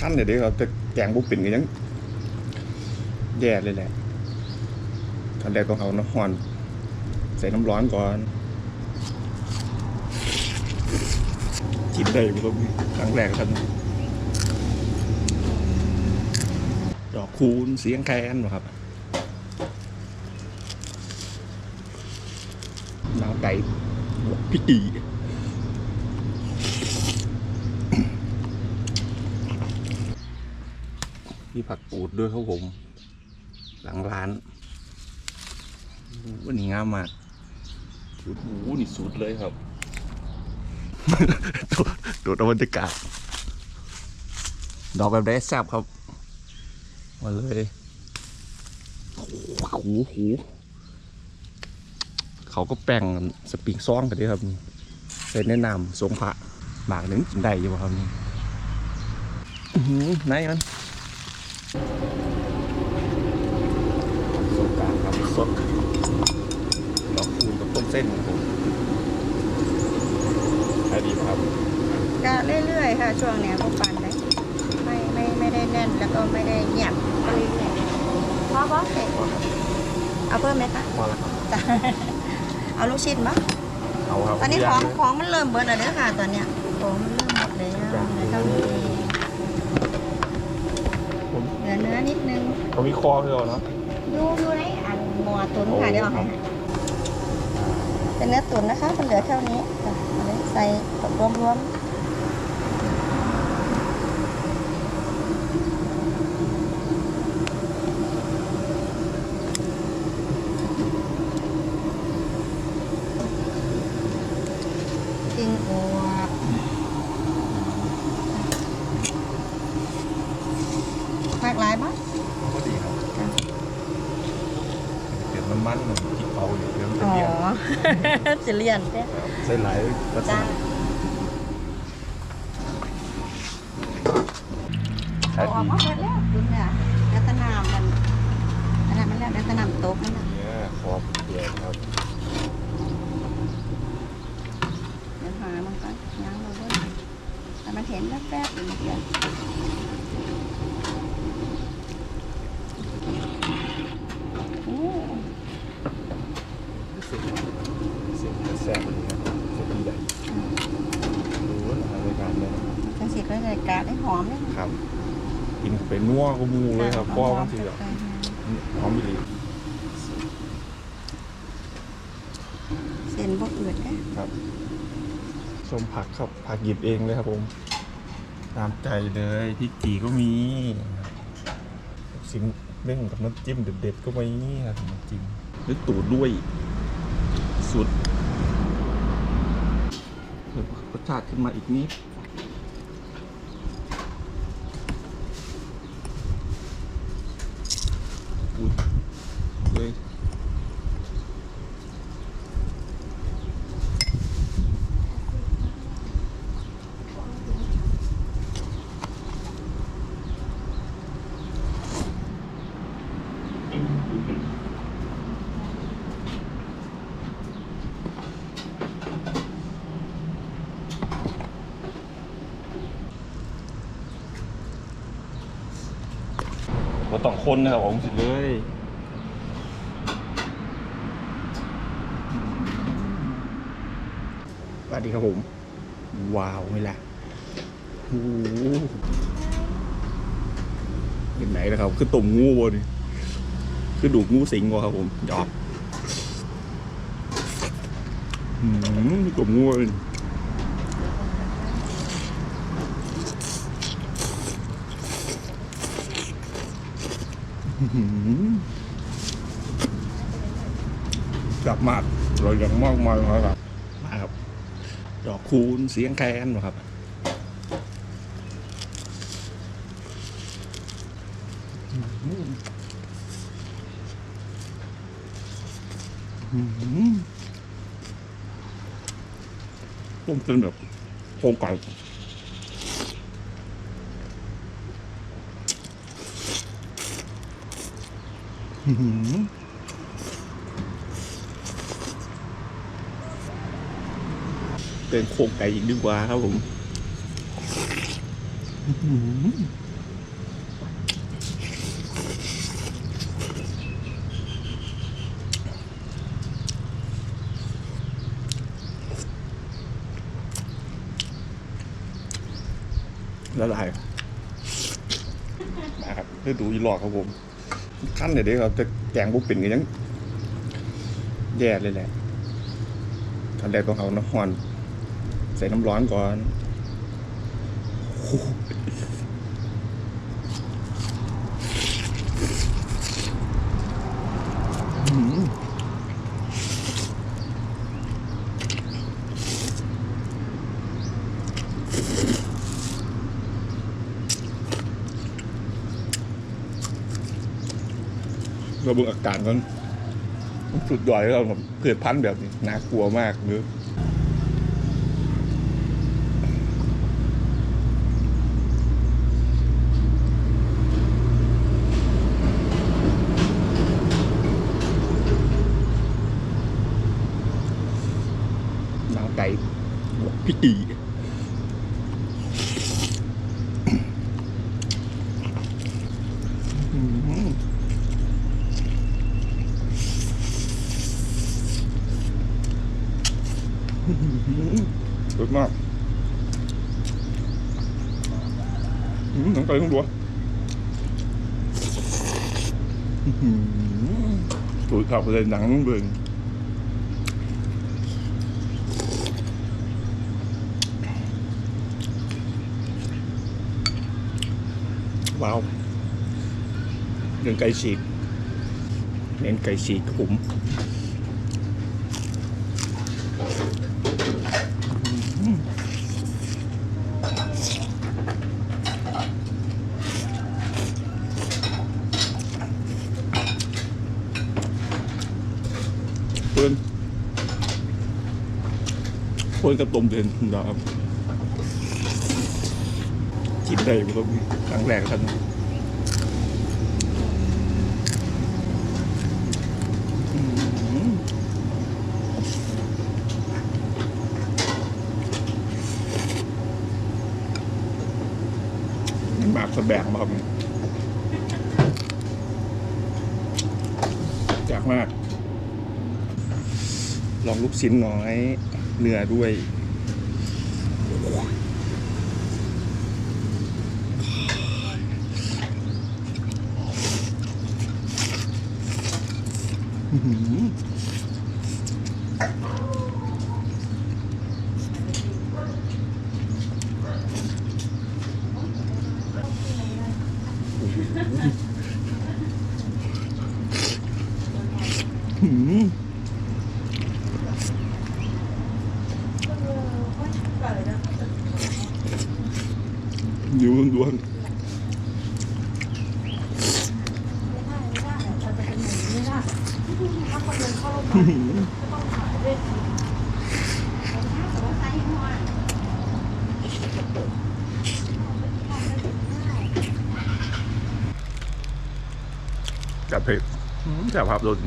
ขั้นเดี๋ยวเดียวเราจะแกงบุปผินกันยังแย่เลยแหละตอนแรกต้องเอาน้ำร้อน ใส่น้ำร้อนก่อนกินได้ไหมครับครั้งแรกท่านดอกคูณเสียงแคนเหรอครับน้ำไก่พี่ตีมี ดด้วยครับผม หลังร้านวันนี้งามมากสุดหูนี่สุดเลยครับตัวตัวตะวันตกาศ ดอกแบบได้แซ่บครับ มาเลยหูหูเขาก็แป้งสปริงซ้องกันด้วยครับใส่แนะนำทรงพระหมากหนึ่งกินได้อยู่บ่ครับนี่อื้อหือไหนมัน สดกลางครับสดดอกคูณกับต้มเส้นครับผมขายดีไหมครับก็เรื่อยๆค่ะ ช่วงเนี้ยพวกปันเลยไม่ไม่ไม่ได้แน่นแล้วก็ไม่ได้เงียบก็เรื่อยๆพอบอสเสร็จเอาเพิ่มไหมคะพอแล้วครับจ้ะเอาลูกชิ้นปะเอาครับตอนนี้ของของมันเริ่มเบิร์ดแล้วเด้อค่ะ ตอนเนี้ยของมันเริ่มหมดแล้วเหลือเท่านี้เองผมเห ลือเนื้อนิดนึงเขามีคอให้เราเนาะดูดูในอันหมอตุนโอ้ค่ะเดี๋ยวเอาครัให้บเป็นเนื้อตุ๋นนะคะมันเหลือเท่านี้จ้ะเอาเลยใส่รวมรวมๆจริงอวบมากหลายบ้าง ก็ดีครับ จ้ะ เดี๋ยวมันมันมันที่เผาอยู่เดี๋ยวมันจะ อ๋อ เลี่ย นจะเลี่ยนเด้ครับใส่หลายวัสจ้าดุเอาออกมาหมดแล้วคุณเนี่ยแล้วตะนามมันอันนั้นมันแล้วแล้วตะนามโต๊ะมันนะเนี่ยคอเปลี่ยนครับเดี๋ยวหามันก่อนย่างเราเว้ยแต่มันเห็นแวบๆอยู่เมื่อกี้โอ้ เสียงเสียงจะแซ่บเลยครับเสียงดีใหญ่ดูว่าทางรายการเลยนะ จังสิก็เลยกาได้หอมเลยครับ กินไปนัวก็มูเลยครับพ่อบางทีอะหอมดีเส้นบกอืดเด้ครับส้มผักครับผักหยิบเองเลยครับผม ตามใจเลยพริกจีก็มีสิ่งเรื่องกับน้ำจิ้มเด็ดๆก็มีครับน้ำจิ้มนึกตูดด้วย สุดเพิ่มรสชาติขึ้นมาอีกนิด ก็ต้องคนนะครับผมสิเลยสวัสดีครับผม ว้าวไม่ละโอ้โหเห็นไหนนะครับ คือตุ่มงูบนคือดูกงูสิงวะครับผมหยอกอืมตุ่มงูเลยอื้อหือ กลับมากเราอย่างมากมายเลยครับมาครับดอกคูณเสียงแคนนะครับอืมต้มจนแบบโครงไก่ เป็นโครงไก่อีกดีกว่าครับผมละลายมาครับเพื่อดูอีหลอกครับผม ขั้นเดี๋ยวเดี๋ยวครับจะแกงบุกปิ่นกันยังแย่เลยแหละขั้นแรกต้องเอาน้ำร้อนใส่น้ำร้อนก่อนอืมหอื้อหือ เราเบิ่งอาการกันสุดยอดเลยครับผมเกิดพันธุ์แบบนี้น่ากลัวมากหรือหนาวไก่พี่ตีอื้อหือ สุ ดมากอืมหนังไก่ทั้งตัวหือสุดขับเลยหนังเบิ่งว้าวเรื่อไก่ฉีกเน้นไก่ฉีกครับผม เพื่อนเพื่อนกับต้มเดือนนะครับกินได้ผมก็ครั้งแรกครับอื้อหือหมากสะแบกมาครับจากมาก ลองลูกชิ้นน้อยเนื้อด้วย อืหืออื้อหือ อยู่ ล้วนๆกับเผ็ดจับภาพโดน